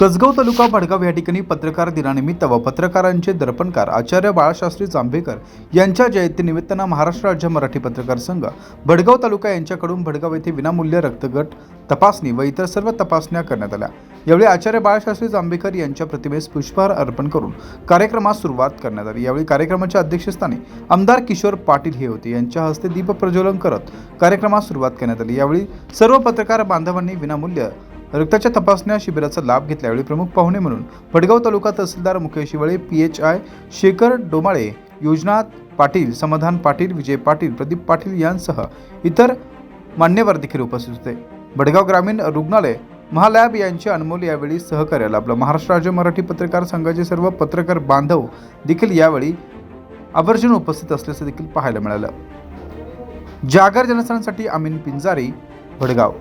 कसगाव तालुका भडगाव या ठिकाणी पत्रकार दिनानिमित्त व पत्रकारांचे दर्पणकार आचार्य बाळशास्त्री जांभेकर यांच्या जयंतीनिमित्तानं महाराष्ट्र राज्य मराठी पत्रकार संघ भडगाव तालुका यांच्याकडून भडगाव येथे विनामूल्य रक्तगट तपासणी व इतर सर्व तपासण्या करण्यात आल्या. यावेळी आचार्य बाळशास्त्री जांभेकर यांच्या प्रतिमेस पुष्पहार अर्पण करून कार्यक्रमास सुरुवात करण्यात आली. यावेळी कार्यक्रमाच्या अध्यक्षस्थानी आमदार किशोर पाटील हे होते. यांच्या हस्ते दीप प्रज्वलन करत कार्यक्रमास सुरुवात करण्यात आली. यावेळी सर्व पत्रकार बांधवांनी विनामूल्य रक्ताच्या तपासण्या शिबिराचा लाभ घेतल्यावेळी प्रमुख पाहुणे म्हणून Bhadgaon taluka tehsildar Mukesh Shivle P H I Shekhar Domale Yojana Patil Samadhan Patil Vijay Patil Pradeep Patil यांसह इतर मान्यवर देखील उपस्थित होते. भडगाव ग्रामीण रुग्णालय महालॅब यांचे अनमोल यावेळी सहकार्य लाभलं. महाराष्ट्र राज्य मराठी पत्रकार संघाचे सर्व पत्रकार बांधव देखील यावेळी आवर्जून उपस्थित असल्याचं देखील पाहायला मिळालं. जागर जनस्थानासाठी अमीन पिंजारी भडगाव.